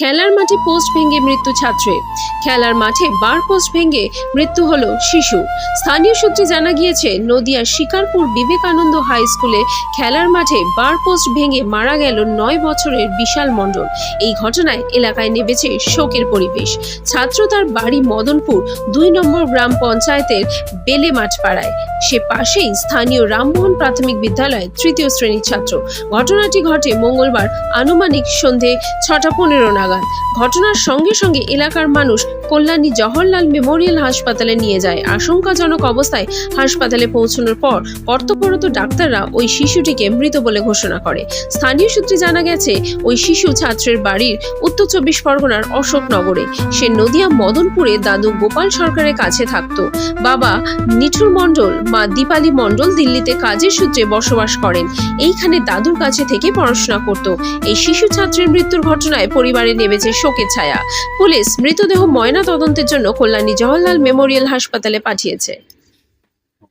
খেলার মাঠে পোস্ট ভেঙে মৃত্যু ছাত্রের খেলার মাঠে বার পোস্ট ভেঙে মৃত্যু হলো শিশু। স্থানীয় সূত্রে জানা গিয়েছে, নদিয়ার শিকারপুর বিবেকানন্দ হাই স্কুলে খেলার মাঠে বার পোস্ট ভেঙে মারা গেল নয় বছরের বিশাল মণ্ডল। এই ঘটনায় এলাকায় নেমেছে শোকের পরিবেশ। ছাত্র তার বাড়ি মদনপুর, দুই নম্বর গ্রাম পঞ্চায়েতের বেলেমাঠ পাড়ায় সে পাশেই স্থানীয় রামমোহন প্রাথমিক বিদ্যালয়ে তৃতীয় শ্রেণির ছাত্র। ঘটনাটি ঘটে মঙ্গলবার আনুমানিক সন্ধে ছটা পনেরো নাগাদ। ঘটনার সঙ্গে সঙ্গে এলাকার মানুষ কল্যাণী জওহরলাল মেমোরিয়াল হাসপাতালে নিয়ে যায়। আশঙ্কাজনক অবস্থায় হাসপাতালে পৌঁছানোর পর কর্তব্যরত ডাক্তাররা ওই শিশুটিকে মৃত বলে ঘোষণা করে। স্থানীয় সূত্রে জানা গেছে, ওই শিশু ছাত্রের বাড়ির উত্তর চব্বিশ পরগনার অশোকনগরে। সে নদিয়া মদনপুরে দাদু গোপাল সরকারের কাছে থাকতো। বাবা নিঠুর মণ্ডল, মা দীপালি মণ্ডল দিল্লিতে কাজের সূত্রে বসবাস করেন। এইখানে দাদুর কাছে থেকে পড়াশোনা করত। এই শিশু ছাত্রের মৃত্যুর ঘটনায় পরিবারে নেমেছে শোকের ছায়া। পুলিশ মৃতদেহ ময়না তদন্তের জন্য কল্যাণী জওহরলাল মেমোরিয়াল হাসপাতালে পাঠিয়েছে।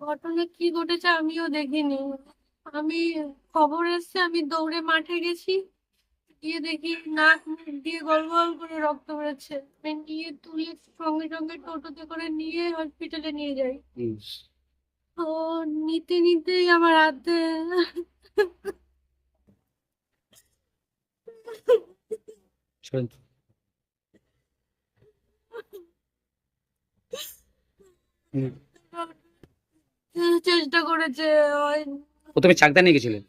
ঘটনা কি ঘটেছে আমিও দেখিনি। আমি খবর এসছে আমি দৌড়ে মাঠে গেছি। গিয়ে দেখি নাক মুখ দিয়ে গল গল করে রক্ত বেরোচ্ছে। নিয়ে তুলে সঙ্গে সঙ্গে টোটোতে করে নিয়ে হসপিটালে নিয়ে যাই। ও নিতে নিতেই আমার হাতে। চেষ্টা করেছে প্রথমে চাকদা নিয়ে গেছিলেন?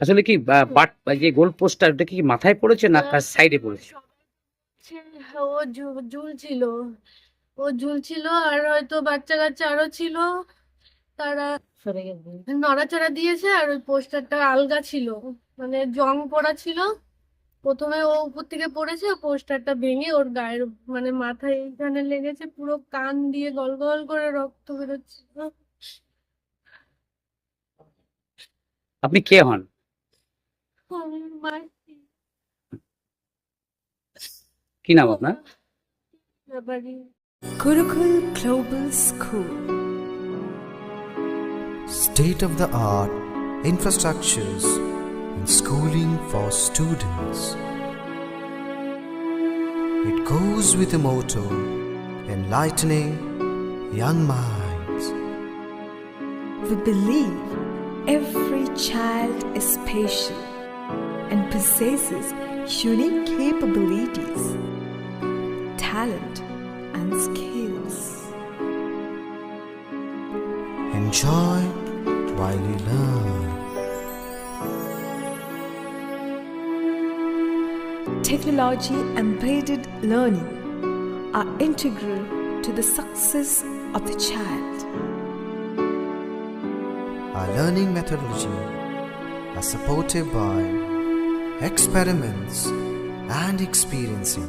আসলে কি বাট যে গোল পোস্টার ওটা কি মাথায় পড়েছে না তার সাইডে পড়েছে? ও ঝুলছিল ও ঝুলছিল আর হয়তো বাচ্চা কাচ্চা আরও ছিল। তারা নড়াচড়া দিয়েছে আর ওই পোস্টারটা আলগা ছিল। মানে জং পড়া ছিল। প্রথমে ও উপর থেকে পড়েছে পোস্টারটা ভেঙে ওর গায়ের মানে মাথায় এইখানে লেগেছে পুরো কান দিয়ে গল গল করে রক্ত বেরোচ্ছিল। আপনি কে হন? কি নাম আপনার? Gurukul Global School. State of the art infrastructures and schooling for students. It goes with a motto enlightening young minds. We believe every child is special and possesses unique capabilities, talent, and skills. Enjoy while you learn. Technology embedded learning are integral to the success of the child. Our learning methodology are supported by experiments and experiencing.